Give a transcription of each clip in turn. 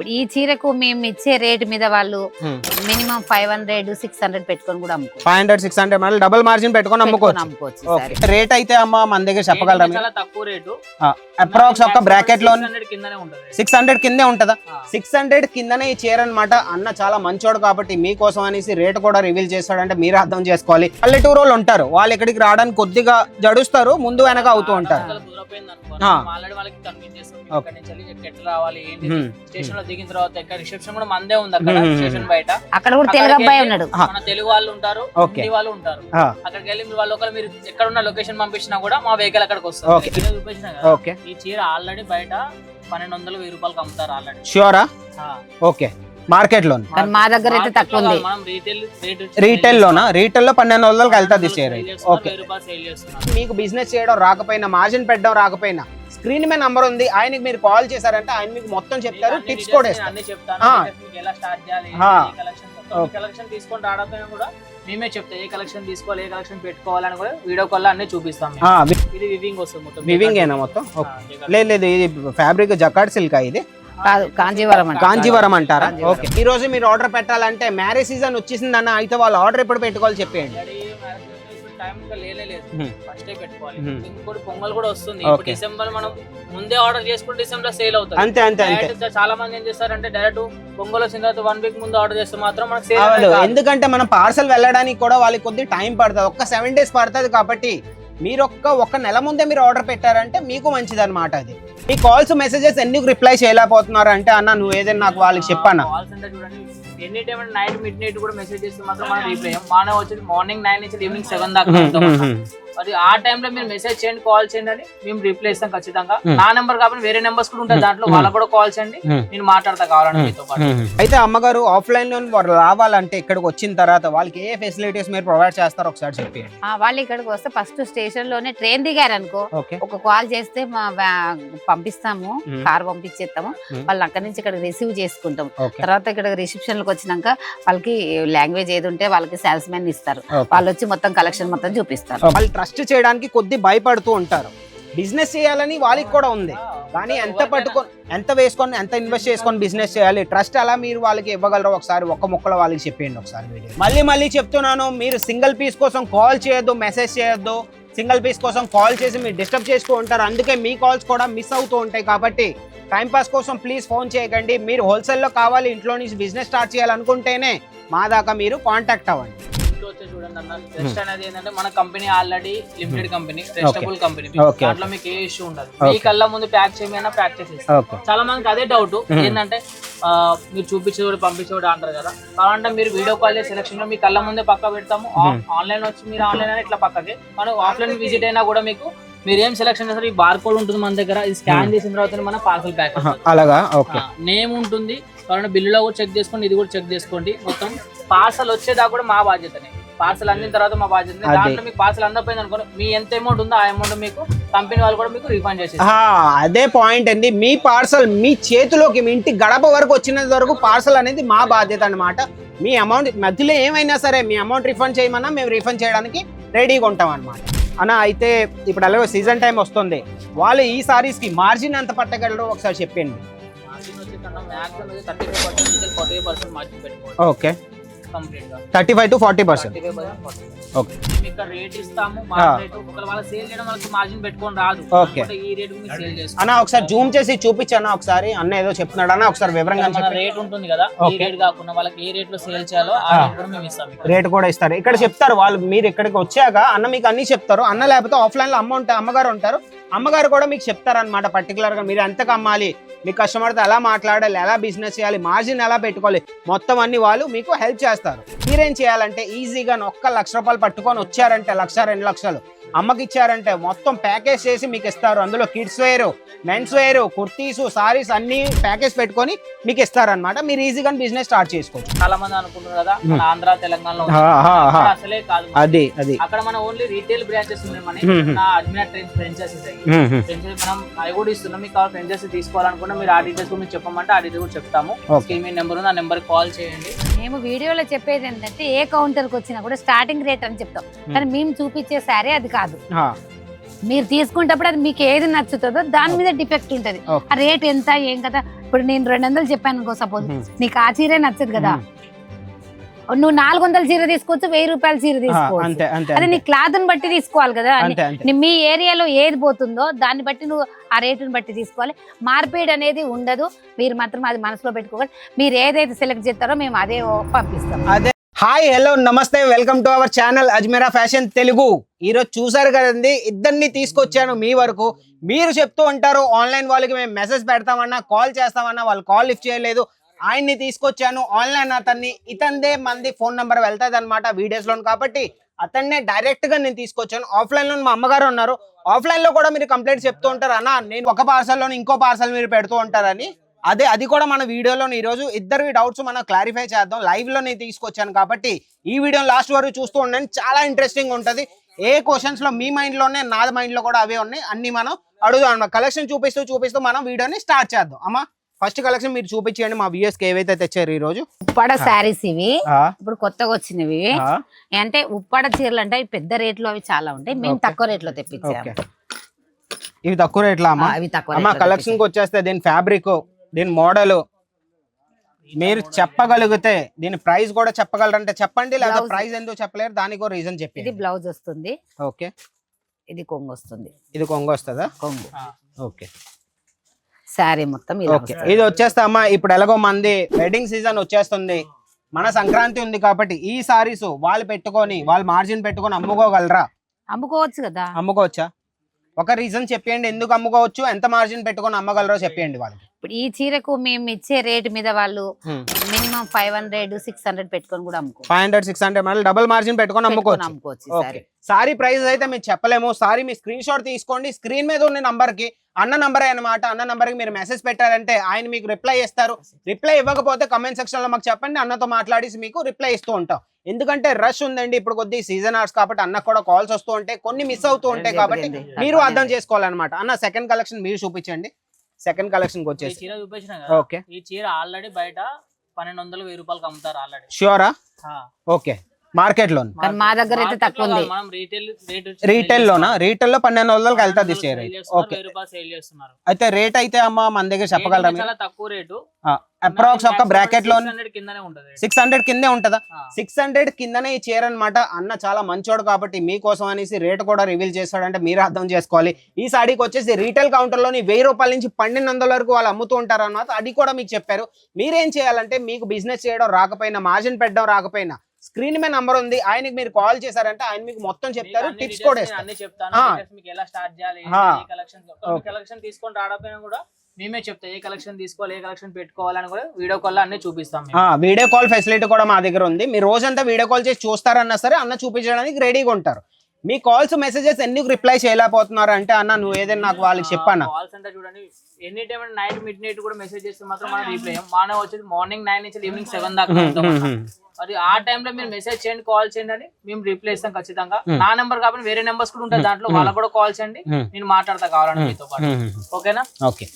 ఇప్పుడు ఈ చీరకు మేము ఇచ్చే రేట్ మీద వాళ్ళు. Minimum five hundred six hundred పెట్టుకొని కూడా అమ్ముకోవచ్చు. ఫైవ్ హండ్రెడ్ సిక్స్ హండ్రెడ్ మళ్ళీ డబుల్ మార్జిన్ పెట్టుకొని అమ్ముకోవచ్చు. రేట్ అయితే అమ్మ మన దగ్గర చెప్పగలరా చాలా తక్కువ రేటు. అప్రాక్స్ ఒక బ్రాకెట్లో 600 కిందనే ఉంటుంది సిక్స్ హండ్రెడ్ కిందే ఉంటుందా. సిక్స్ హండ్రెడ్ కిందనే ఈ చీర అనమాట అన్న చాలా మంచోడు కాబట్టి మీకోసం అనేసి రేట్ కూడా రివీల్ చేస్తాడంటే మీరు అర్థం చేసుకోవాలి. పల్లెటూరు వాళ్ళు ఉంటారు. వాళ్ళు ఇక్కడికి రావడానికి కొద్దిగా జడుస్తారు ముందు వెనక అవుతూ ఉంటారు. దిగిన తర్వాత ఇక్కడ రిసెప్షన్ కూడా మందే ఉంది అక్కడ హ్మ్. స్టేషన్ బయట. అక్కడ కూడా తెలుగు అబ్బాయి వెళ్ళి ఉన్నాడు. మన తెలుగు వాళ్ళు ఉంటారు ఓకే. హిందీ వాళ్ళు ఉంటారు. అక్కడికి వెళ్ళి మీరు వాళ్ళు ఒకరు మీరు ఎక్కడ ఉన్న లొకేషన్ పంపించినా కూడా మా వెహికల్ అక్కడికి ఓకే. వస్తుంది చూపించినా కదా ఈ చీర ఆల్రెడీ బయట పన్నెండు వందలు వెయ్యి రూపాయలకి అమ్ముతారు ఆల్రెడీ ష్యూరా ఓకే. మార్కెట్లో కానీ మా దగ్గర అయితే తక్కువ ఉంది. మనం రీటైల్ రేట్ రీటైల్ లోనా? రీటైల్లో పన్నెండు వందలకి వెళ్తుంది చీర ఓకే. మీకు బిజినెస్ చేయడం రాకపోయినా మార్జిన్ పెట్టడం రాకపోయినా స్క్రీన్ మీద నంబర్ ఉంది. ఆయనకి మీరు కాల్ చేశారంటే ఆయన మీకు మొత్తం చెప్తారు. టిప్స్ కూడా ఇస్తారు. చెప్తాను. ఆ. details మీకు ఎలా స్టార్ట్ చేయాలి ఆ. Collection okay. కలెక్షన్ తీసుకొని రావడం కూడా మేమే చెప్తాం. ఏ కలెక్షన్ తీసుకోవాలి ఏ కలెక్షన్ పెట్టుకోవాలని కూడా వీడియో కాల్ అన్ని చూపిస్తాం ఇది వివింగ్ వస్తుంది మొత్తం. వివింగ్ ఏనా మొత్తం. లేదు లేదు ఇది ఫ్యాబ్రిక్ జకాడ్ సిల్క్ ఇది? కాదు కాంజీవరం అంట కాంజీవరం అంటారా. ఓకే. ఈ రోజు మీరు ఆర్డర్ పెట్టాలంటే మ్యారేజ్ సీజన్ వచ్చేసిందన్న అయితే వాళ్ళు ఆర్డర్ ఎప్పుడు పెట్టుకోవాలి చెప్పేయండి. టైం ఇంకా లేనే లేదు. Hmm. ఫస్ట్ పెట్టుకోవాలి. ఇంకోటి పొంగల్ కూడా వస్తుంది. ఇప్పుడు. డిసెంబర్ మనం ముందే ఆర్డర్ చేసుకుంటే డిసెంబర్ సేల్ అవుతుంది. అంతే అంతే అంతే. చాలా మంది ఏం చేస్తారంటే డైరెక్ట్ పొంగల్ వచ్చిన తర్వాత వన్ వీక్ ముందు ఆర్డర్ చేస్తే మాత్రం మనకు సేల్ ఎందుకంటే మనం పార్సల్ వెళ్ళడానికి కూడా వాళ్ళకి కొద్ది టైం పడుతుంది. ఒక్క సెవెన్ డేస్ పడుతుంది కాబట్టి మీరు ఒక్క ఒక నెల ముందే మీరు ఆర్డర్ పెట్టారంటే మీకు మంచిది అనమాట అది. ఈ కాల్స్ మెసేజెస్ ఎందుకు రిప్లై చేయలేకపోతున్నారు అంటే అన్న నువ్వు ఏదైనా నాకు వాళ్ళకి చెప్పానా any time night midnight కూడా మెసేజ్ చేస్తే మాత్రం మనం రీప్లై మార్నింగ్ వచ్చేది. మార్నింగ్ నైన్ నుంచి ఈవినింగ్ సెవెన్ దాకా మరి ఆ టైంలో మీరు మెసేజ్ చేయండి కాల్ చేయండి అని మేము రిప్లై ఇస్తాం ఖచ్చితంగా. నా నెంబర్ కాబట్టి వేరే నెంబర్స్ కూడా ఉంటాయి. దాంట్లో. వాళ్ళకి కూడా కాల్ చేయండి. నేను మాట్లాడతా కావాలంటే మీతో పాటు అయితే అమ్మగారు ఆఫ్లైన్లో వాళ్ళు రావాలంటే ఇక్కడికి వచ్చిన తర్వాత వాళ్ళకి ఏ ఫెసిలిటీస్ మీరు ప్రొవైడ్ చేస్తారో ఒకసారి చెప్పండి ఆ, వాళ్ళు ఇక్కడికి వస్తే ఫస్ట్ స్టేషన్లోనే ట్రైన్ దిగారు అనుకో ఒక కాల్ చేస్తే మా పంపిస్తాము. కార్ పంపించేస్తాము. వాళ్ళని అక్కడి నుంచి ఇక్కడ రిసీవ్ చేసుకుంటాం తర్వాత ఇక్కడ రిసెప్షన్లోకి వచ్చినాక వాళ్ళకి లాంగ్వేజ్ ఏది ఉంటే వాళ్ళకి సేల్స్ మెన్ ఇస్తారు. వాళ్ళు వచ్చి మొత్తం కలెక్షన్ మొత్తం చూపిస్తారు వాళ్ళు ట్రస్ట్ చేయడానికి కొద్ది భయపడుతూ ఉంటారు. బిజినెస్ చేయాలని వాళ్ళకి కూడా ఉంది. కానీ ఎంత పట్టుకొని ఎంత వేసుకొని ఎంత ఇన్వెస్ట్ చేసుకొని బిజినెస్ చేయాలి? ట్రస్ట్ అలా మీరు వాళ్ళకి ఇవ్వగలరో? ఒకసారి ఒక్క ముక్కలో వాళ్ళకి చెప్పేయండి ఒకసారి వీడియో. మళ్ళీ మళ్ళీ చెప్తున్నాను మీరు సింగిల్ పీస్ కోసం కాల్ చేయొద్దు మెసేజ్ చేయొద్దు. సింగిల్ పీస్ కోసం కాల్ చేసి మీరు డిస్టర్బ్ చేస్తూ ఉంటారు. అందుకే మీ కాల్స్ కూడా మిస్ అవుతూ ఉంటాయి కాబట్టి టైం పాస్ కోసం ప్లీజ్ ఫోన్ చేయకండి. మీరు హోల్సేల్లో కావాలి ఇంట్లో నుంచి బిజినెస్ స్టార్ట్ చేయాలనుకుంటేనే మా దాకా మీరు కాంటాక్ట్ అవ్వండి. వచ్చి చూడండి అన్న. ట్రస్ట్ అనేది ఏంటంటే మన company already limited company trustable company. దాంట్లో మీకు ఏ ఇష్యూ ఉండదు. మీ కళ్ళ ముందు ప్యాక్ చేయమైనా ప్యాక్ చేసేస్తాం చాలా మందికి అదే డౌట్ Hmm. ఏంటంటే మీరు చూపించేవాడు పంపించేవాడు అంటారు కదా. కావాలంటే మీరు వీడియో కాల్ చేసి సెలక్షన్లో మీ కళ్ళ ముందే పక్క పెడతాము. Hmm. ఆన్లైన్ వచ్చి మీరు ఆన్లైన్ అయినా ఇట్లా పక్కకి. కానీ ఆఫ్లైన్ విజిట్ అయినా కూడా మీకు మీరు ఏం సెలక్షన్ చేస్తారు? ఈ బార్ కోడ్ ఉంటుంది మన దగ్గర. ఇది స్కాన్ చేసిన తర్వాత మన పార్సల్ ప్యాక్ అలాగా? ఓకే నేమ్ ఉంటుంది. కావాలంటే బిల్లులో కూడా చెక్ చేసుకోండి ఇది కూడా చెక్ చేసుకోండి. మొత్తం పార్సల్ వచ్చేదాకా కూడా మా బాధ్యతనే. పార్సల్ అందిన తర్వాత మా బాధ్యత. దాంట్లో మీకు పార్సల్ అందపోయింది అనుకోండి మీ ఎంత అమౌంట్ ఉందో ఆ అమౌంట్ మీకు కంపెనీ వాళ్ళు కూడా మీకు రిఫండ్ ఆ, అదే పాయింట్ అండి. మీ పార్సల్ మీ చేతిలోకి మీ ఇంటి గడప వరకు వచ్చిన వరకు పార్సల్ అనేది మా బాధ్యత అన్నమాట. మీ అమౌంట్ మధ్యలో ఏమైనా సరే మీ అమౌంట్ రిఫండ్ చేయమన్నా మేము రిఫండ్ చేయడానికి రెడీగా ఉంటాం అనమాట అన్న అయితే ఇప్పుడు అలాగే సీజన్ టైం వస్తుంది. వాళ్ళు ఈ సారీస్కి మార్జిన్ ఎంత పట్టగలరో ఒకసారి చెప్పండి. ఓకే కంప్లీట్గా thirty five to forty percent. Okay. ఇక్కడ రేట్ ఇస్తాము మార్కెట్ ఒకవేళ వాళ్ళ సేల్ చేయడం వాళ్ళకి మార్జిన్ పెట్టుకొని రాదు. Okay. అనుకుంటే ఈ రేట్ మీరు సేల్ చేస్తాం. అన్న ఒకసారి జూమ్ చేసి చూపించన్నా ఒకసారి? అన్న ఏదో చెప్తున్నాడు అన్న ఒకసారి వివరంగా రేట్ ఉంటుంది కదా ఈ. రేట్ కాకుండా వాళ్ళకి ఏ రేట్లో సేల్ చేయాలో ఆ. రేట్ కూడా మేము ఇస్తాం. రేట్ కూడా ఇస్తారు. ఇక్కడ చెప్తారు వాళ్ళు మీరు ఇక్కడికి వచ్చాక అన్న మీకు అన్ని చెప్తారు. అన్న లేకపోతే ఆఫ్లైన్లో అమ్మ ఉంటారు అమ్మగారు ఉంటారు. అమ్మగారు కూడా మీకు చెప్తారు అనమాట పర్టికులర్గా మీరు ఎంతకు అమ్మాలి? మీ కస్టమర్తో ఎలా మాట్లాడాలి ఎలా బిజినెస్ చేయాలి మార్జిన్ ఎలా పెట్టుకోవాలి మొత్తం అన్ని వాళ్ళు మీకు హెల్ప్ చేస్తారు. మీరేం చేయాలంటే ఈజీగా ఒక్క లక్ష రూపాయలు పట్టుకొని వచ్చారంటే లక్ష రెండు లక్షలు. అమ్మకి ఇచ్చారంటే మొత్తం ప్యాకేజ్ చేసి మీకు ఇస్తారు. అందులో kids wear men's wear kurtis saris అన్ని ప్యాకేజ్ పెట్టుకొని మీకు ఇస్తారనమాట మీరు ఈజీగా బిజినెస్ స్టార్ట్ చేసుకోవచ్చు. చాలా మంది అనుకుంటారు కదా మన ఆంధ్ర తెలంగాణలో అసలే కాదు. అది అది. అక్కడ మన ఓన్లీ రీటైల్ బ్రాంచెస్ ఉన్నాయి. మన మనం అవి కూడా ఇస్తున్నాం. మీకు కావాలి ఫ్రెంచైజ్ తీసుకోవాలనుకుంటే మీరు ఆ డీటెయిల్స్ మీరు చెప్పమంటే ఆ డీటెయిల్స్ కూడా చెప్తాము. స్క్రీన్ మీద నెంబర్ ఉంది? ఆ నెంబర్ కాల్ చేయండి. మేము వీడియోలో చెప్పేది ఏంటంటే ఏ కౌంటర్కి వచ్చినా కూడా స్టార్టింగ్ రేట్ అని చెప్తాం. కానీ మేము చూపించే సారీ అది కాదు. మీరు తీసుకునేటప్పుడు అది మీకు ఏది నచ్చుతుందో దాని మీద డిఫెక్ట్ ఉంటది. ఆ రేట్ ఎంత ఏం కదా? ఇప్పుడు నేను రెండు వందలు చెప్పాను అనుకో సపోజ్ ఉమ్. నీకు ఆ చీరే నచ్చదు కదా? ఉమ్. నువ్వు నాలుగు వందల చీర తీసుకోవచ్చు వెయ్యి రూపాయల చీర తీసుకోవచ్చు. అదే నీ క్లాత్ బట్టి తీసుకోవాలి కదా మీ ఏరియాలో ఏది పోతుందో దాన్ని బట్టి నువ్వు ఆ రేటుని బట్టి తీసుకోవాలి. మార్పిడి అనేది ఉండదు. మీరు మాత్రం అది మనసులో పెట్టుకోవాలి మీరు ఏదైతే సెలెక్ట్ చేస్తారో మేము అదే పంపిస్తాం. అదే. Hi hello namaste welcome to our channel Ajmeera fashion Telugu. ఈరోజు చూసారు కదండి ఇద్దరిని తీసుకొచ్చాను మీ వరకు. మీరు చెప్తూ ఉంటారు ఆన్లైన్ వాళ్ళకి మేము మెసేజ్ పెడతామన్నా కాల్ చేస్తామన్నా వాళ్ళు కాల్ లిఫ్ట్ చేయలేదు. ఆయన్ని తీసుకొచ్చాను ఆన్లైన్ అతన్ని. ఇతందే మంది ఫోన్ నెంబర్ వెళ్తుంది అనమాట వీడియోస్లో కాబట్టి. అతన్నే డైరెక్ట్గా నేను తీసుకొచ్చాను. ఆఫ్లైన్లో మా అమ్మగారు ఉన్నారు. ఆఫ్లైన్లో కూడా మీరు కంప్లైంట్ చెప్తూ ఉంటారు అన్న నేను ఒక పార్సల్లో ఇంకో పార్సల్ మీరు పెడుతూ ఉంటారని. అదే అది కూడా మన వీడియోలో ఈరోజు ఇద్దరు డౌట్స్ మనం క్లారిఫై చేద్దాం. లైవ్లో నేను తీసుకొచ్చాను కాబట్టి ఈ వీడియో లాస్ట్ వరకు చూస్తూ ఉండండి. చాలా ఇంట్రెస్టింగ్ ఉంటుంది. ఏ క్వశ్చన్స్లో మీ మైండ్లోనే నా మైండ్లో కూడా అవే ఉన్నాయి. అన్ని మనం అడుగుదాం కలెక్షన్ చూపిస్తూ చూపిస్తూ మనం వీడియోని స్టార్ట్ చేద్దాం. అమ్మా. ఫస్ట్ కలెక్షన్ మీరు చూపించండి మా వ్యూఎస్కి ఏవైతే తెచ్చారు ఈ రోజు ఉప్పాడ శారీస్ ఇవి. ఇప్పుడు కొత్తగా వచ్చినవి. అంటే ఉప్పాడ చీరలు అంటే పెద్ద రేట్లో అవి చాలా ఉంటాయి. మేము. తక్కువ రేట్లో తెప్పించాము ఇవి తక్కువ రేట్లా అమ్మా? అవి తక్కువ అమ్మ కలెక్షన్కి వచ్చేస్తే దీని ఫ్యాబ్రిక్ దీని మోడల్ మీరు చెప్పగలిగితే దీని ప్రైస్ కూడా చెప్పగలరంటే చెప్పండి లేదా. ప్రైస్ ఎందుకు చెప్పలేరు దానికి రీజన్ ఇది చెప్పి బ్లౌజ్ వస్తుంది. ఓకే. ఇది కొంగు వస్తుంది. ఇది కొంగు వస్తుందా? కొంగు. ఓకే. శారీ మొత్తం ఓకే. ఇది వచ్చేస్తే అమ్మా ఇప్పుడు ఎలాగో మంది వెడ్డింగ్ సీజన్ వచ్చేస్తుంది. మన సంక్రాంతి ఉంది కాబట్టి ఈ సారీస్ వాళ్ళు పెట్టుకొని వాళ్ళు మార్జిన్ పెట్టుకొని అమ్ముకోగలరా? అమ్ముకోవచ్చు కదా. అమ్ముకోవచ్చా? ఒక రీజన్ చెప్పండి ఎందుకు అమ్ముకోవచ్చు? ఎంత మార్జిన్ పెట్టుకొని అమ్మగలరో చెప్పండి వాళ్ళకి. ఇప్పుడు ఈ చీరకు మేము ఇచ్చే రేట్ మీద వాళ్ళు minimum five hundred six hundred పెట్టుకొని కూడా అమ్ముకో ఫైవ్ హండ్రెడ్ సిక్స్ హండ్రెడ్ మళ్ళీ డబుల్ మార్జిన్ పెట్టుకొని అమ్ముకోవచ్చు. అమ్ముకోవచ్చు సారీ. ప్రైస్ అయితే మీరు చెప్పలేము. సారీ మీ స్క్రీన్ షాట్ తీసుకోండి. స్క్రీన్ మీద ఉన్న నంబర్కి అన్న నంబర్ అన్నమాట. అన్న నంబర్కి మీరు మెసేజ్ పెట్టారంటే ఆయన మీకు రిప్లై ఇస్తారు. రిప్లై ఇవ్వకపోతే కమెంట్ సెక్షన్లో మాకు చెప్పండి. అన్నతో మాట్లాడేసి మీకు రిప్లై ఇస్తూ ఉంటాం. ఎందుకంటే రష్ ఉందండి. ఇప్పుడు కొద్ది సీజన్ ఆర్ట్స్ కాబట్టి అన్న కూడా కాల్స్ వస్తూ ఉంటాయి. కొన్ని మిస్ అవుతూ ఉంటాయి కాబట్టి మీరు అర్థం చేసుకోవాలన్నమాట. అన్న సెకండ్ కలెక్షన్ మీరు చూపించండి. సెకండ్ కలెక్షన్ ఈ వచ్చేసి. చీర చూపించిన ఓకే ఈ చీర ఆల్రెడీ బయట పన్నెండు వందలు వెయ్యి రూపాయలకి అమ్ముతారు ఆల్రెడీ ష్యూరా ఓకే మార్కెట్ లోన్. మా దగ్గర అయితే తక్కువ ఉంది. మనం రీటైల్ రేట్ రీటైల్ లోనా? రీటైల్లో పన్నెండు వందలకి వెళ్తుంది షేర్ ఓకే అయితే రేట్ అయితే అమ్మ మన దగ్గర చెప్పగలరా చాలా తక్కువ రేటు అప్రాక్స్ ఒక బ్రాకెట్లో హండ్రెడ్ కిందనే ఉంటది. సిక్స్ హండ్రెడ్ కిందే ఉంటుందా. సిక్స్ హండ్రెడ్ కిందనే ఈ చీర అనమాట అన్న చాలా మంచోడు కాబట్టి మీకోసం అనేసి రేట్ కూడా రివీల్ చేస్తాడంటే మీరు అర్థం చేసుకోవాలి. ఈ సాడీకి వచ్చేసి రీటైల్ కౌంటర్లోని వెయ్యి రూపాయల నుంచి పన్నెండు వందల వరకు వాళ్ళు అమ్ముతూ ఉంటారు అన్నమాట అది కూడా మీకు చెప్పారు. మీరేం చేయాలంటే మీకు బిజినెస్ చేయడం రాకపోయినా మార్జిన్ పెట్టడం రాకపోయినా స్క్రీన్ మీద నంబర్ ఉంది. ఆయనకి మీరు కాల్ చేశారంటే ఆయన మీకు మొత్తం చెప్తారు. టిప్స్ కూడా అన్ని చెప్తాను. మీకు ఎలా స్టార్ట్ చేయాలి. కలెక్షన్. కలెక్షన్ తీసుకొని రావకపోయినా కూడా మేమే చెప్తాం. ఏ కలెక్షన్ తీసుకోవాలి ఏ కలెక్షన్ పెట్టుకోవాలని కూడా వీడియో కాల్ అన్ని చూపిస్తాం. వీడియో కాల్ ఫెసిలిటీ కూడా మా దగ్గర ఉంది. మీరు రోజంతా వీడియో కాల్ చేసి చూస్తారన్నా సరే అన్న చూపించడానికి రెడీగా ఉంటారు. మీ కాల్స్ మెసేజెస్ ఎందుకు రిప్లై చేయలేకపోతున్నారు అంటే అన్న నువ్వు ఏదైనా నాకు వాళ్ళకి చెప్పన్నా కాల్స్ అంటే చూడండి any time night midnight కూడా మెసేజ్ చేస్తే మాత్రం మనం రీప్లై మనం వచ్చేది మార్నింగ్ నైన్ నుంచి ఈవినింగ్ సెవెన్ దాకా. మరి ఆ time లో మీరు మెసేజ్ చేయండి కాల్ చేయండి అని మేము రిప్లై ఇస్తాం ఖచ్చితంగా. నా నెంబర్ కాబట్టి వేరే నెంబర్స్ కూడా ఉంటాయి దాంట్లో వాళ్ళకి కూడా కాల్ చేయండి. నేను మాట్లాడతా కావాలంటే మీతో పాటు. ఓకేనా? ఓకే.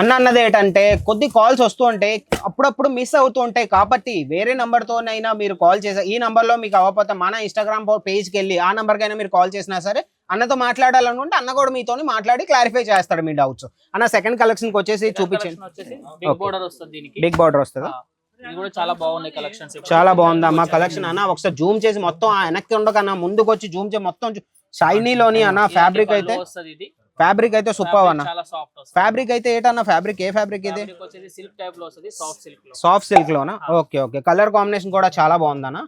అన్న అన్నది ఏంటంటే కొద్ది కాల్స్ వస్తూ ఉంటాయి అప్పుడప్పుడు మిస్ అవుతూ ఉంటాయి కాబట్టి వేరే నెంబర్తోనైనా మీరు కాల్ చేసా ఈ నెంబర్లో మీకు అవ్వకపోతే మన ఇన్స్టాగ్రామ్ పేజ్కి వెళ్ళి ఆ నెంబర్కైనా మీరు కాల్ చేసినా సరే అన్నతో మాట్లాడాలనుకుంటే అన్న కూడా మీతోని మాట్లాడి క్లారిఫై చేస్తాడు మీ డౌట్స్ అన్న సెకండ్ కలెక్షన్కి వచ్చేసి చూపించండి. బిగ్ బోర్డర్ వస్తుంది బిగ్ బార్డర్ వస్తుందా? ఇది కూడా చాలా బాగున్నాయి కలెక్షన్స్ చాలా బాగుంది అన్న కలెక్షన్ అన్న ఒకసారి జూమ్ చేసి మొత్తం ఆ వెనక్కి ఉండకన్నా ముందుకు వచ్చి జూమ్ చేసి మొత్తం షైనీలోని అన్న ఫ్యాబ్రిక్ అయితే ఇది. ఫ్యాబ్రిక్ అయితే సూపర్ అన్న. ఫ్యాబ్రిక్ అయితే ఏంటన్న ఫ్యాబ్రిక్ ఏ ఫ్యాబ్రిక్ ఇది? ఫ్యాబ్రిక్ వచ్చేసి సిల్క్ టైప్లో వస్తుంది సాఫ్ట్ సిల్క్లో. సాఫ్ట్ సిల్క్ లోనా? ఓకే ఓకే కలర్ కాంబినేషన్ కూడా చాలా బాగుందన్న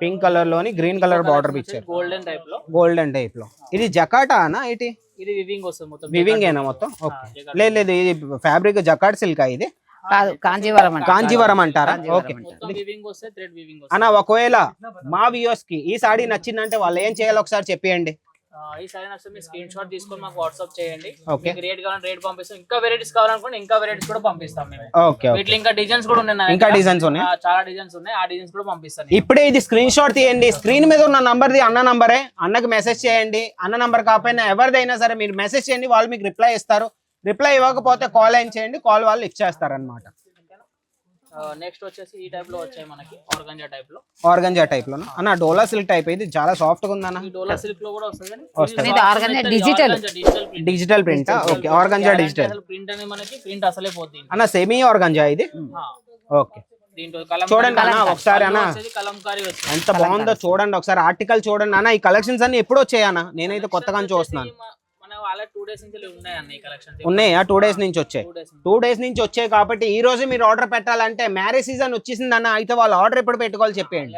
పింక్ కలర్లోని గ్రీన్ కలర్ బార్డర్ ఇచ్చారు గోల్డెన్ టైప్లో. గోల్డెన్ టైప్లో. ఇది జకాటా అనా ఏంటి? ఇది వివింగ్ వస్తుంది మొత్తం. వివింగ్ ఏనా మొత్తం? ఓకే లేదు లేదు ఇది ఫ్యాబ్రిక్ జకాట్ సిల్క్ ఇది? కాదు కాంజీవరం కాంజీవరం అంటారా? కాంజీవరం ఓకే. అంటారు. మొత్తం వివింగ్ వస్తే థ్రెడ్ వివింగ్ అన్న ఒకవేళ మా వ్యూస్కి ఈ సాడీ నచ్చిందంటే వాళ్ళు ఏం చేయాలో ఒకసారి చెప్పేయండి. ఈ సారీ నచ్చితే మీరు స్క్రీన్ షాట్ తీసుకొని మాకు వాట్సాప్ చేయండి. మీకు రేట్ కావాలంటే రేట్ పంపిస్తాం. ఇంకా వెరైటీస్ కావాలనుకుంటే ఇంకా వెరైటీస్ కూడా పంపిస్తాం మేము. వీటిలో ఇంకా డిజైన్స్ కూడా ఉన్నాయి ఇంకా. డిజైన్స్ ఉన్నాయి? చాలా డిజైన్స్ ఉన్నాయి. ఆ డిజైన్స్ కూడా పంపిస్తాను నేను. ఇప్పుడే ఇది స్క్రీన్ షాట్ తీయండి. స్క్రీన్ మీద ఉన్న నంబర్ది అన్న నంబరే అన్నకి మెసేజ్ చేయండి. అన్న నంబర్ కాకపోయినా ఎవరిదైనా సరే మీరు మెసేజ్ చేయండి. వాళ్ళు మీకు రిప్లై ఇస్తారు. రిప్లై ఇవ్వకపోతే కాల్ అయిన చేయండి కాల్ వాళ్ళు లిఫ్ట్ చేస్తారు అనమాట నెక్స్ట్ వచ్చేసి ఈ టైప్లో వచ్చాయి మనకి ఆర్గంజా టైప్లో. ఆర్గంజా టైప్లో అన్న డోలా సిల్క్ టైప్ ఇది చాలా సాఫ్ట్గా ఉందన్న ఈ డోలా సిల్క్లో కూడా వస్తుంది. Digital print digital print okay organza digital print అనేది మనకి ప్రింట్ అసలే పోతుంది అన్న సెమీ ఆర్గంజా ఇది? ఓకే దీంట్లో కలం చూడండి అన్న ఒకసారి అన్న. కలంకారీ వస్తుంది. ఎంత బాగుందో చూడండి ఒకసారి ఆర్టికల్ చూడండి అన్న. ఈ కలెక్షన్స్ అన్ని ఎప్పుడు వచ్చాయి అన్న నేనైతే కొత్తగా చూస్తున్నాను. మన వాళ్ళ టూ డేస్ నుంచి ఉన్నాయి అన్న ఈ కలెక్షన్ ఉన్నాయా? టూ డేస్ నుంచి వచ్చాయి. టూ డేస్ నుంచి. వచ్చాయి కాబట్టి ఈ రోజు మీరు ఆర్డర్ పెట్టాలంటే మ్యారేజ్ సీజన్ వచ్చేసింది అన్న అయితే వాళ్ళు ఆర్డర్ ఎప్పుడు పెట్టుకోవాలి చెప్పేయండి.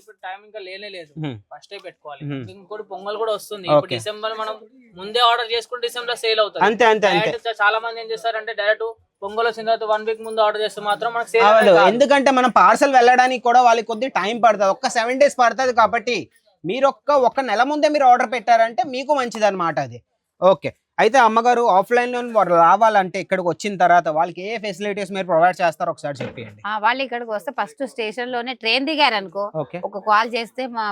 ఇప్పుడు టైం ఇంకా లేదు. ఫస్ట్ పెట్టుకోవాలి. ఇంకోటి పొంగల్ కూడా వస్తుంది. డిసెంబర్ మనం ముందే ఆర్డర్ చేసుకుంటే డిసెంబర్ సేల్ అవుతుంది. అంతే అంతే అంతే. చాలా మంది ఏం చేస్తారంటే డైరెక్ట్ పొంగల్ వచ్చిన తర్వాత వన్ వీక్ ముందు ఆర్డర్ చేస్తే మాత్రం మనకు సేల్ ఎందుకంటే మనం పార్సల్ వెళ్ళడానికి కూడా వాళ్ళకి కొద్ది టైం పడుతుంది. ఒక్క సెవెన్ డేస్ పడుతుంది కాబట్టి మీరు ఒక్క ఒక నెల ముందే మీరు ఆర్డర్ పెట్టారంటే మీకు మంచిది అనమాట అది. ఓకే. అయితే అమ్మగారు ఆఫ్లైన్లో వారు రావాలంటే ఇక్కడికి వచ్చిన తర్వాత వాళ్ళకి ఏ ఫెసిలిటీస్ మీరు ప్రొవైడ్ చేస్తారో ఒకసారి చెప్పండి ఆ, వాళ్ళు ఇక్కడికి వస్తే ఫస్ట్ స్టేషన్లోనే ట్రైన్ దిగారు అనుకో ఒక కాల్ చేస్తే మా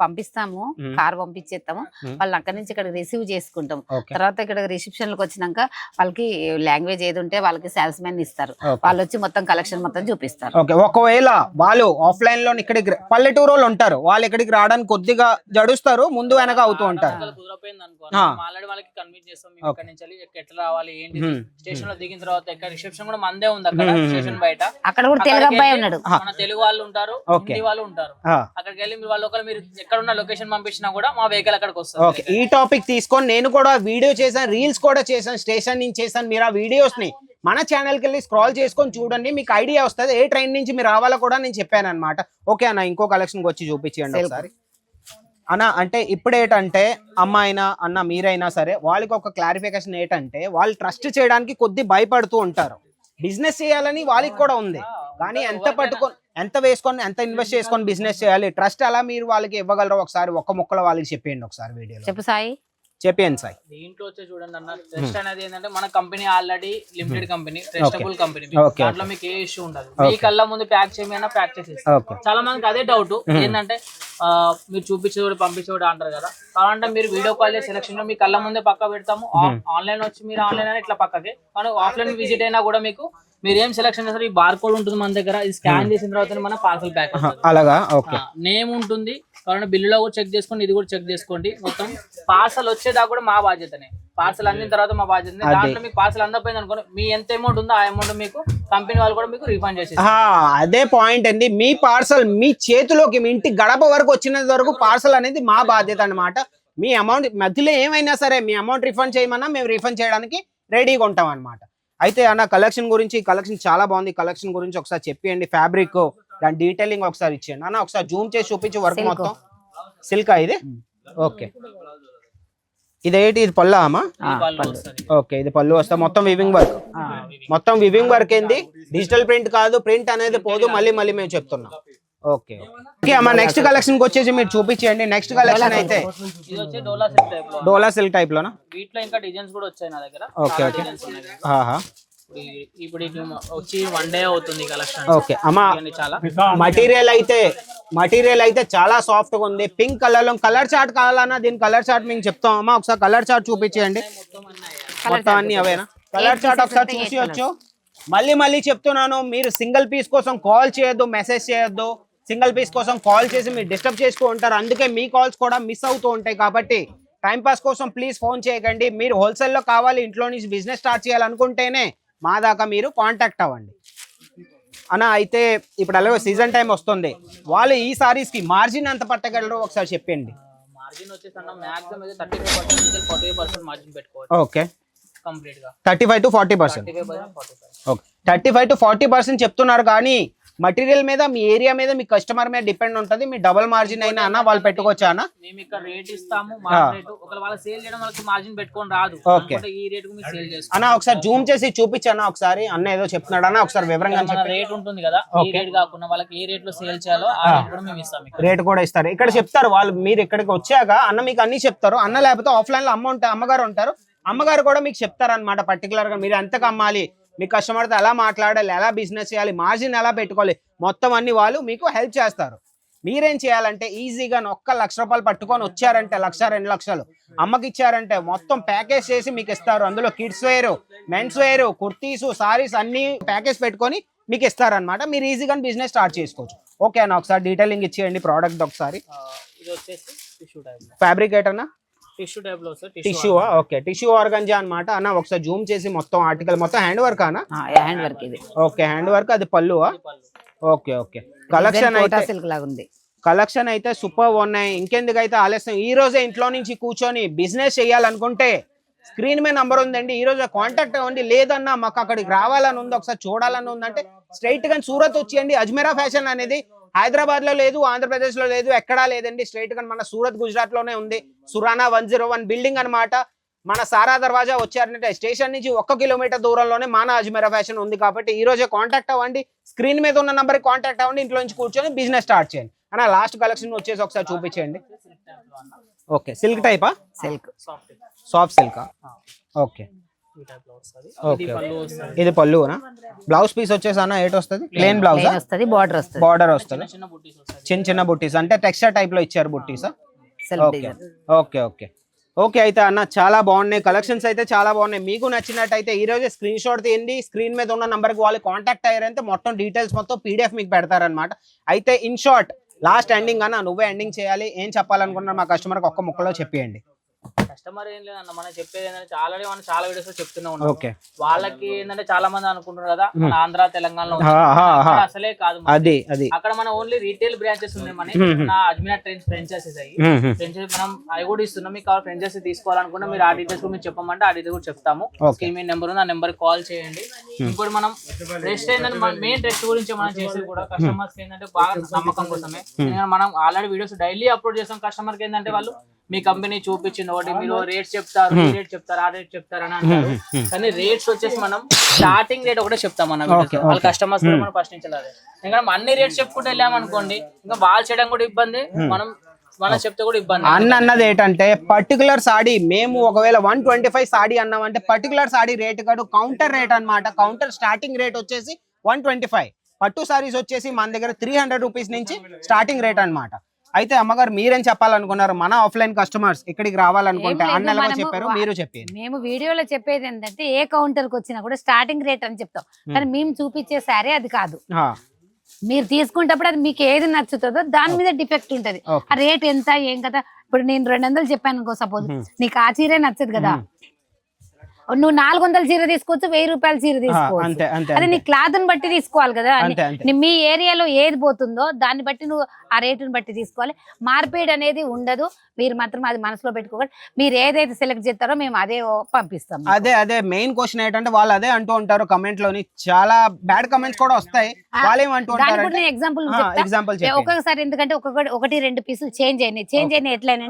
పంపిస్తాము. కార్ పంపించేస్తాము. వాళ్ళు అక్కడి నుంచి ఇక్కడ రిసీవ్ చేసుకుంటాం తర్వాత ఇక్కడ రిసెప్షన్కి వచ్చినాక వాళ్ళకి లాంగ్వేజ్ ఏది ఉంటే వాళ్ళకి సేల్స్ మెన్ ఇస్తారు. వాళ్ళు వచ్చి మొత్తం కలెక్షన్ మొత్తం చూపిస్తారు. ఓకే. ఒకవేళ వాళ్ళు ఆఫ్లైన్లో ఇక్కడికి పల్లెటూరు వాళ్ళు ఉంటారు. వాళ్ళు ఇక్కడికి రావడానికి కొద్దిగా జడుస్తారు ముందు వెనక అవుతూ ఉంటారు. కన్విన్స్ చేస్తాం మేము. ఇక్కడ నుంచి వెళ్ళి ఎట్లా రావాలి ఏంటి. స్టేషన్లో దిగిన తర్వాత ఇక్కడ రిసెప్షన్ కూడా మందే ఉంది అక్కడ. స్టేషన్ బయట అక్కడ కూడా తెలుగు అబ్బాయి వెళ్ళి ఉన్నాడు మన తెలుగు వాళ్ళు ఉంటారు. హిందీ వాళ్ళు ఉంటారు. అక్కడికి వెళ్ళి మీరు వాళ్ళు ఒకవేళ మీరు ఎక్కడ ఉన్న లొకేషన్ పంపించినా కూడా మా వెహికల్ అక్కడికి వస్తుంది ఓకే ఈ టాపిక్ తీసుకొని నేను కూడా వీడియో చేశాను రీల్స్ కూడా చేశాను స్టేషన్ నుంచి చేశాను మీరు ఆ వీడియోస్ని మన ఛానల్కి వెళ్ళి స్క్రాల్ చేసుకొని చూడండి మీకు ఐడియా వస్తుంది ఏ ట్రైన్ నుంచి మీరు రావాలో కూడా నేను చెప్పాను అనమాట ఓకే అన్న ఇంకో కలెక్షన్ వచ్చి చూపించండి. ఒకసారి అన్న అంటే ఇప్పుడు ఏంటంటే అమ్మాయినా అన్న మీరైనా సరే వాళ్ళకి ఒక క్లారిఫికేషన్ ఏంటంటే వాళ్ళు ట్రస్ట్ చేయడానికి కొద్ది భయపడుతూ ఉంటారు. బిజినెస్ చేయాలని వాళ్ళకి కూడా ఉంది. కానీ ఎంత పట్టుకొని ఎంత వేసుకొని ఎంత ఇన్వెస్ట్ చేసుకొని బిజినెస్ చేయాలి? ట్రస్ట్ ఎలా మీరు వాళ్ళకి ఇవ్వగలరు? ఒకసారి ఒక్క ముక్కలో వాళ్ళకి చెప్పేయండి ఒకసారి వీడియో చెప్పు సాయి. చెప్పేయండి సాయి దీంట్లో వచ్చి చూడండి అన్న ట్రస్ట్ అనేది ఏంటంటే మన company already limited company trustable company దాంట్లో మీకు ఏ ఇష్యూ ఉండదు. మీ కళ్ళ ముందు ప్యాక్ చేయమైనా ప్యాక్ చేసేస్తాం చాలా మందికి అదే డౌట్ ఏంటంటే ఆ, మీరు చూపించేవాడు పంపించేవాడు అంటారు కదా. కావాలంటే మీరు వీడియో కాల్ చేసి సెలక్షన్లో మీ కళ్ళ ముందే పక్క పెడతాము. ఆన్లైన్ వచ్చి మీరు ఆన్లైన్ అయినా ఇట్లా పక్కకి. కానీ ఆఫ్లైన్ విజిట్ అయినా కూడా మీకు మీరు ఏం సెలక్షన్ చేస్తారు ఈ బార్ కోడ్ ఉంటుంది మన దగ్గర. ఇది స్కాన్ చేసిన తర్వాత మన పార్సల్ ప్యాక్ అలాగా? నేమ్ ఉంటుంది. కావాలంటే బిల్లులో కూడా చెక్ చేసుకోండి ఇది కూడా చెక్ చేసుకోండి. మొత్తం పార్సల్ వచ్చేదాకా కూడా మా బాధ్యతనే. పార్సల్ అందిన తర్వాత మా బాధ్యతనే అదే. దాంట్లో మీకు పార్సల్ అందపోయింది అనుకోండి మీ ఎంత అమౌంట్ ఉందో ఆ అమౌంట్ మీకు కంపెనీ వాళ్ళు కూడా మీకు రీఫండ్ ఆ, అదే పాయింట్ అండి. మీ పార్సల్ మీ చేతిలోకి మీ ఇంటి గడప వరకు వచ్చిన వరకు పార్సల్ అనేది మా బాధ్యత అన్నమాట. మీ అమౌంట్ మధ్యలో ఏమైనా సరే మీ అమౌంట్ రిఫండ్ చేయమన్నా మేము రిఫండ్ చేయడానికి రెడీగా ఉంటాం అనమాట అయితే అన్న కలెక్షన్ గురించి కలెక్షన్ చాలా బాగుంది. కలెక్షన్ గురించి ఒకసారి చెప్పండి ఫ్యాబ్రిక్ దాని డీటెయిలింగ్ ఒకసారి ఇచ్చేయండి. అన్న ఒకసారి జూమ్ చేసి చూపించి వర్క్. మొత్తం. సిల్కా ఇది? ఓకే ఇదేంటి ఇది పల్లా అమ్మా? ఆ, వాళ్ళు పళ్ళు. వస్తుంది ఓకే ఇది పళ్ళు వస్తా. మొత్తం వివింగ్ వర్క్ మొత్తం వివింగ్ వర్క్ ఏంది? డిజిటల్ ప్రింట్ కాదు ప్రింట్ అనేది పోదు. మళ్ళీ మళ్ళీ మేము చెప్తున్నాం. ఓకే ఓకే అమ్మా నెక్స్ట్ కలెక్షన్కి వచ్చేసి మీరు చూపించండి నెక్స్ట్ కలెక్షన్ అయితే. ఇది వచ్చి డోలా సిల్క్ టైప్లో. డోలా సిల్క్ టైప్ లోనా? వీటిలో ఇంకా డిజైన్స్ కూడా వచ్చాయి నా దగ్గర. Okay, okay. డిజైన్స్ ఉన్నాయి ఆహా ఇప్పుడు ఈ- ఇప్పుడు ఇది వచ్చి వన్ డే అవుతుంది కలెక్షన్ ఓకే అమ్మా చాలా. మటీరియల్ అయితే మటీరియల్ అయితే చాలా సాఫ్ట్గా ఉంది. పింక్ కలర్లో కలర్ చార్ట్ కావాలన్నా దీని కలర్ చార్ట్ మీకు చెప్తాం. అమ్మా ఒకసారి కలర్ చార్ట్ చూపించేయండి. మొత్తం అన్ని అవేనా? కలర్ చార్ట్ ఒకసారి చూసి వచ్చు మళ్ళీ మళ్ళీ చెప్తున్నాను మీరు సింగిల్ పీస్ కోసం కాల్ చేయొద్దు మెసేజ్ చేయొద్దు. సింగిల్ పీస్ కోసం కాల్ చేసి మీరు డిస్టర్బ్ చేసుకో ఉంటారు. అందుకే మీ కాల్స్ కూడా మిస్ అవుతూ ఉంటాయి కాబట్టి టైం పాస్ కోసం ప్లీజ్ ఫోన్ చేయకండి. మీరు wholesale లో కావాలి ఇంట్లో నుంచి బిజినెస్ స్టార్ట్ చేయాలనుకుంటేనే మా దాకా మీరు కాంటాక్ట్ అవ్వండి. అన్న అయితే ఇప్పుడు అలాగే సీజన్ టైం వస్తుంది. వాళ్ళు ఈ సారీస్కి మార్జిన్ ఎంత పట్టగలరో ఒకసారి చెప్పండి. మార్జిన్ వచ్చేసి అన్న మాక్సిమం అయితే థర్టీ ఫైవ్ పర్సెంట్ నుంచి ఫార్టీ ఫైవ్ పర్సెంట్ మార్జిన్ పెట్టుకోవచ్చు okay thirty five to forty percent okay. Thirty five to forty percent చెప్తున్నారు కానీ మటీరియల్ మీద మీ ఏరియా మీద మీ కస్టమర్ మీద డిపెండ్ ఉంటుంది. మీ డబుల్ మార్జిన్ అయినా అన్న వాళ్ళు పెట్టుకోవచ్చా అన్న? మేము ఇక్కడ రేట్ ఇస్తాము ఒకవేళ సేల్ చేయడం వాళ్ళకి మార్జిన్ పెట్టుకొని రాదు. అనుకుంటే ఈ రేట్కు సేల్ అన్న ఒకసారి జూమ్ చేసి చూపించన్న ఒకసారి. అన్న ఏదో చెప్తున్నాడు అన్న ఒకసారి వివరంగా చెప్పి రేట్ ఉంటుంది కదా ఈ Okay. రేట్ కాకుండా వాళ్ళకి ఏ రేట్లో సేల్ చేయాలో ఆ రేట్ కూడా మేము ఇస్తాం ఇక్కడ. రేట్ కూడా ఇస్తారు. ఇక్కడ చెప్తారు వాళ్ళు మీరు ఇక్కడికి వచ్చాక అన్న మీకు అన్ని చెప్తారు. అన్న లేకపోతే ఆఫ్లైన్లో అమ్మ ఉంటారు అమ్మగారు ఉంటారు. అమ్మగారు కూడా మీకు చెప్తారు అనమాట పర్టికులర్గా. మీరు ఎంతకు అమ్మాలి? మీ కస్టమర్తో ఎలా మాట్లాడాలి ఎలా బిజినెస్ చేయాలి మార్జిన్ ఎలా పెట్టుకోవాలి మొత్తం అన్ని వాళ్ళు మీకు హెల్ప్ చేస్తారు. మీరేం చేయాలంటే ఈజీగా ఒక్క లక్ష రూపాయలు పట్టుకొని వచ్చారంటే లక్ష రెండు లక్షలు. అమ్మకి ఇచ్చారంటే మొత్తం ప్యాకేజ్ చేసి మీకు ఇస్తారు. అందులో kids wear men's wear kurtis saris అన్ని ప్యాకేజ్ పెట్టుకొని మీకు ఇస్తారనమాట మీరు ఈజీగా బిజినెస్ స్టార్ట్ చేసుకోవచ్చు. ఓకే అన్న ఒకసారి డీటెయిలింగ్ ఇచ్చేయండి ప్రోడక్ట్ ఒకసారి. ఫ్యాబ్రికేట్ అన్న టిష్యూ టైప్లో వస్తుంది టిష్యూ ఓకే టిష్యూ ఆర్గంజా అనమాట అన్న ఒకసారి జూమ్ చేసి మొత్తం ఆర్టికల్ మొత్తం హ్యాండ్ వర్క్ అన్న? హ్యాండ్ వర్క్ ఇది? ఓకే హ్యాండ్ వర్క్ అది పళ్ళువా ఓకే ఓకే. కలెక్షన్ అయితే సిల్క్ లాగా ఉంది. కలెక్షన్ అయితే సూపర్ ఉన్నాయి. ఇంకెందుకైతే ఆలస్యం? ఈ రోజే ఇంట్లో నుంచి కూర్చొని బిజినెస్ చేయాలనుకుంటే స్క్రీన్ మీద నంబర్ ఉందండి. ఈ రోజు కాంటాక్ట్ అవ్వండి. లేదన్నా మాకు అక్కడికి రావాలని ఉంది. ఒకసారి చూడాలని ఉందంటే స్ట్రైట్గా సూరత్ వచ్చేయండి. అజ్మీరా ఫ్యాషన్ అనేది హైదరాబాద్లో లేదు ఆంధ్రప్రదేశ్లో లేదు ఎక్కడా లేదండి. స్ట్రైట్గా మన సూరత్ గుజరాత్లోనే ఉంది. Surana one zero one building అనమాట మన సారా దర్వాజా వచ్చారంటే స్టేషన్ నుంచి ఒక్క కిలోమీటర్ దూరంలోనే మన అజ్మీరా ఫ్యాషన్ ఉంది కాబట్టి ఈ రోజే కాంటాక్ట్ అవ్వండి. స్క్రీన్ మీద ఉన్న నంబర్ కాంటాక్ట్ అవ్వండి. ఇంట్లో నుంచి కూర్చొని బిజినెస్ స్టార్ట్ చేయండి. అన్న లాస్ట్ కలెక్షన్ వచ్చేసి ఒకసారి చూపించండి ఓకే సిల్క్ టైపా సిల్క్ సాఫ్ట్ సాఫ్ట్ సిల్కా ఓకే ఇది పళ్ళు వస్తుంది ఇది పళ్ళునా బ్లౌజ్ పీస్ వచ్చేసి అన్న ఎయిట్ వస్తుంది. ప్లేన్ బ్లౌజ్ ప్లెయిన్ వస్తుంది బార్డర్ వస్తుంది. బార్డర్ వస్తుంది? చిన్న చిన్న బుట్టీస్ వస్తుంది చిన్న చిన్న బుట్టీస్ అంటే టెక్స్చర్ టైప్లో ఇచ్చారు బుట్టీస్ ఓకే. Okay okay. ఓకే అయితే అన్న చాలా బాగున్నాయి. కలెక్షన్స్ అయితే చాలా బాగున్నాయి. మీకు నచ్చినట్టయితే ఈ రోజే స్క్రీన్ షాట్ తీయండి. స్క్రీన్ మీద ఉన్న నంబర్కి వాళ్ళు కాంటాక్ట్ అయ్యారంటే మొత్తం డీటెయిల్స్ మొత్తం పీడిఎఫ్ మీకు పెడతారనమాట అయితే ఇన్ షార్ట్ లాస్ట్ ఎండింగ్ అన్న నువ్వే ఎండింగ్ చేయాలి. ఏం చెప్పాలనుకున్నారు మా కస్టమర్కి ఒక్క ముక్కలో చెప్పేయండి. కస్టమర్ ఏం లేదన్న మనం చెప్పేది ఏంటంటే ఆల్రెడీ మనం చాలా వీడియోస్లో చెప్తూనే ఉన్నాం ఓకే. వాళ్ళకి ఏంటంటే చాలా మంది అనుకుంటున్నారు కదా మన ఆంధ్ర తెలంగాణలో అసలే కాదు. అది అది. అక్కడ మన ఓన్లీ రీటైల్ బ్రాంచెస్ ఉన్నాయి మన. నా అజ్మీర్ ట్రైన్స్ ఫ్రాంచైసీస్ అయ్యి. ఫ్రాంచైజీ మనం అవి కూడా ఇస్తున్నాం. మీకు కావాలి ఫ్రాంచైజీ తీసుకోవాలనుకున్నా మీరు ఆ డీటెయిల్స్ కూడా మీరు చెప్పమంటే ఆ డీటెయిల్స్ కూడా చెప్తాము. మీద నెంబర్ ఉంది ఆ నెంబర్ కాల్ చేయండి. ఇంకోటి మనం రెస్ట్ ఏంటంటే మెయిన్ రెస్ట్ గురించి మనం చేసేది కూడా కస్టమర్స్ ఏంటంటే బాగా నమ్మకం కోసమే. మనం ఆల్రెడీ వీడియోస్ డైలీ అప్లోడ్ చేస్తాం. కస్టమర్కి ఏంటంటే వాళ్ళు మీ కంపెనీ చూపించింది ఒకటి మీరు రేట్స్ చెప్తారు ఈ రేట్ చెప్తారు ఆ రేట్ చెప్తారు అని అంటారు. కానీ రేట్స్ వచ్చేసి మనం స్టార్టింగ్ రేట్ ఒకటే చెప్తాం మన. వాళ్ళ కస్టమర్స్ మనం ఫస్ట్ నుంచి అదే. ఎందుకంటే మనం అన్ని రేట్స్ చెప్పుకుంటూ వెళ్ళామనుకోండి ఇంకా వాళ్ళు చేయడం కూడా ఇబ్బంది మనం మనం చెప్తే కూడా ఇబ్బంది. అన్న అన్నది ఏంటంటే పర్టికులర్ సాడీ మేము ఒకవేళ వన్ ట్వంటీ ఫైవ్ సాడీ అన్నామంటే పర్టికులర్ సాడీ రేట్ కాదు కౌంటర్ రేట్ అన్నమాట. కౌంటర్ స్టార్టింగ్ రేట్ వచ్చేసి వన్ ట్వంటీ ఫైవ్ పట్టు సారీస్ వచ్చేసి మన దగ్గర త్రీ హండ్రెడ్ రూపీస్ నుంచి స్టార్టింగ్ రేట్ అన్నమాట. అయితే అమ్మగారు మీరేం చెప్పాలనుకున్నారు? మన ఆఫ్లైన్ కస్టమర్స్ ఇక్కడికి రావాలనుకుంటే ఏం లేదు, అన్న ఎలా మనము చెప్పారు మీరు చెప్పారు మేము వీడియోలో చెప్పేది ఏంటంటే ఏ కౌంటర్కి వచ్చినా కూడా స్టార్టింగ్ రేట్ అని చెప్తాం. కానీ మేము. చూపించే సారీ అది కాదు. మీరు తీసుకుంటప్పుడు అది మీకు ఏది నచ్చుతుందో దాని మీద డిఫెక్ట్ ఉంటది. ఆ రేట్ ఎంత ఏం కదా? ఇప్పుడు నేను రెండు వందలు చెప్పాను అనుకో సపోజ్. నీకు ఆ చీరే నచ్చదు కదా. నువ్వు నాలుగు వందల చీర తీసుకోవచ్చు వెయ్యి రూపాయల చీర తీసుకోవచ్చు. అదే నీ క్లాత్ని బట్టి తీసుకోవాలి కదా మీ ఏరియాలో ఏది పోతుందో దాన్ని బట్టి నువ్వు ఆ రేటుని బట్టి తీసుకోవాలి. మార్పిడ్ అనేది ఉండదు. మీరు మాత్రం అది మనసులో పెట్టుకోకండి. మీరు ఏదైతే సెలెక్ట్ చేస్తారో మేము అదే పంపిస్తాం అదే అదే. మెయిన్ క్వశ్చన్ ఏంటంటే వాళ్ళు అదే అంటూ ఉంటారు కమెంట్లోని చాలా బ్యాడ్ కమెంట్స్ కూడా వస్తాయి. వాళ్ళు ఏమంటూ ఉంటారు ఎగ్జాంపుల్ ఎగ్జాంపుల్ ఒక్కొక్కసారి ఎందుకంటే ఒక్కొక్కటి ఒకటి రెండు పీసులు చేంజ్ అయినాయి. చేంజ్ అయినాయి ఎట్లయినా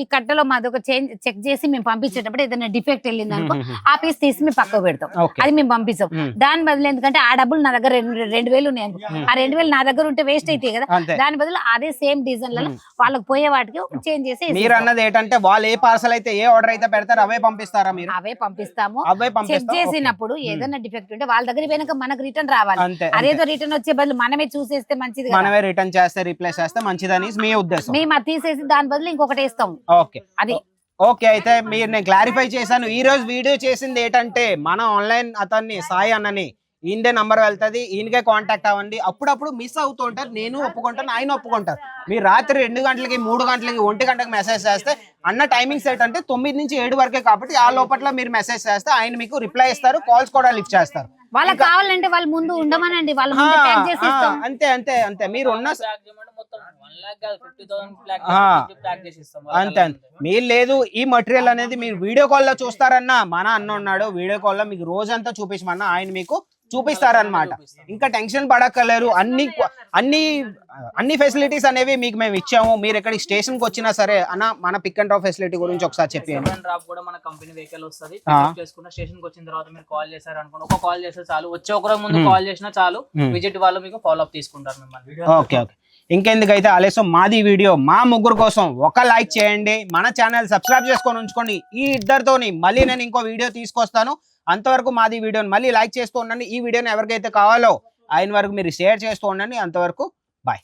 ఈ కట్టలో మాది ఒక చేంజ్ చెక్ చేసి మేము పంపించేటప్పుడు ఏదైనా డిఫెక్ట్ వెళ్ళింది అనుకో ఆ పీస్ తీసి మేము పక్కకు పెడతాం. అది మేము పంపిస్తాం. దాని బదులు ఎందుకంటే ఆ డబ్బులు నా దగ్గర రెండు వేలు ఉన్నాయి. ఆ రెండు వేలు నా దగ్గర ఉంటే వేస్ట్ అవుతాయి కదా. దాని బదులు అదే సేమ్ డిజైన్లలో. వాళ్ళకి పోయే వాటికి చేంజ్ చేసి మీరు. అన్నది ఏంటంటే వాళ్ళు ఏ పార్సల్ అయితే ఏ ఆర్డర్ అయితే పెడతారో అవే పంపిస్తారా మీరు? అవే పంపిస్తాము. అవే చెక్ చేసినప్పుడు ఏదైనా డిఫెక్ట్ ఉంటే వాళ్ళ దగ్గర పోయినాక మనకు రిటర్న్ రావాలి. అదేదో రిటర్న్ వచ్చే బదులు మనమే చూసేస్తే మంచిది మనమే రిటర్న్ చేస్తే రీప్లేస్ చేస్తే మంచిదని మీ ఉద్దేశం. మేము అది తీసేసి దాని బదులు ఇంకొకటి వేస్తాం. ఓకే. అది ఓకే అయితే మీరు నేను క్లారిఫై చేశాను. ఈ రోజు వీడియో చేసింది ఏంటంటే మన ఆన్లైన్ అతన్ని సాయి అన్నని ఈయనదే నంబర్ వెళ్తుంది ఈయనకే కాంటాక్ట్ అవ్వండి. అప్పుడప్పుడు మిస్ అవుతూ ఉంటారు నేను ఒప్పుకుంటాను ఆయన ఒప్పుకుంటారు. మీరు రాత్రి రెండు గంటలకి మూడు గంటలకి ఒంటి గంటకి మెసేజ్ చేస్తే అన్న టైమింగ్స్ ఏంటంటే తొమ్మిది నుంచి ఏడు వరకే కాబట్టి ఆ లోపల మీరు మెసేజ్ చేస్తే ఆయన మీకు రిప్లై ఇస్తారు కాల్స్ కూడా లిఫ్ట్ చేస్తారు. వాళ్ళకి కావాలంటే వాళ్ళ ముందు ఉండమనండి వాళ్ళ అంతే అంతే అంతే. మీరు ఉన్న అంతే అంతే. మీరు లేదు ఈ మటీరియల్ అనేది మీరు వీడియో కాల్లో చూస్తారన్నా మన అన్న ఉన్నాడు వీడియో కాల్లో మీకు రోజంతా చూపించమన్నా ఆయన మీకు చూపిస్తారన్నమాట. ఇంకా టెన్షన్ పడక్కర్లేరు అన్ని అన్ని అన్ని ఫెసిలిటీస్ అనేవి మీకు మేము ఇచ్చాము. మీరు ఎక్కడికి స్టేషన్కి వచ్చినా సరే అన్న మన పిక్ అండ్ డ్రాప్ ఫెసిలిటీ గురించి ఒకసారి సెవెన్ డ్రాప్ కూడా మన కంపెనీ వెహికల్ వస్తుంది. చేసుకున్న స్టేషన్కి వచ్చిన తర్వాత మీరు కాల్ చేశారు అనుకోండి. ఒక కాల్ చేస్తే చాలు. వచ్చే ఒక ముందు. కాల్ చేసినా చాలు. విజిట్ వాళ్ళు మీకు ఫాలో అప్ తీసుకుంటారు మిమ్మల్ని. Okay okay. ఇంకెందుకైతే ఆలస్యం? మాది వీడియో. మా ముగ్గురు కోసం ఒక లైక్ చేయండి. మన ఛానల్ సబ్స్క్రైబ్ చేసుకొని ఉంచుకోండి. ఈ ఇద్దరితోని మళ్ళీ నేను ఇంకో వీడియో తీసుకొస్తాను. అంతవరకు మాది వీడియోని మళ్ళీ లైక్ చేస్తూ ఉండండి. ఈ వీడియోని ఎవరికైతే కావాలో ఆయన వరకు మీరు షేర్ చేస్తూ ఉండండి. అంతవరకు బాయ్.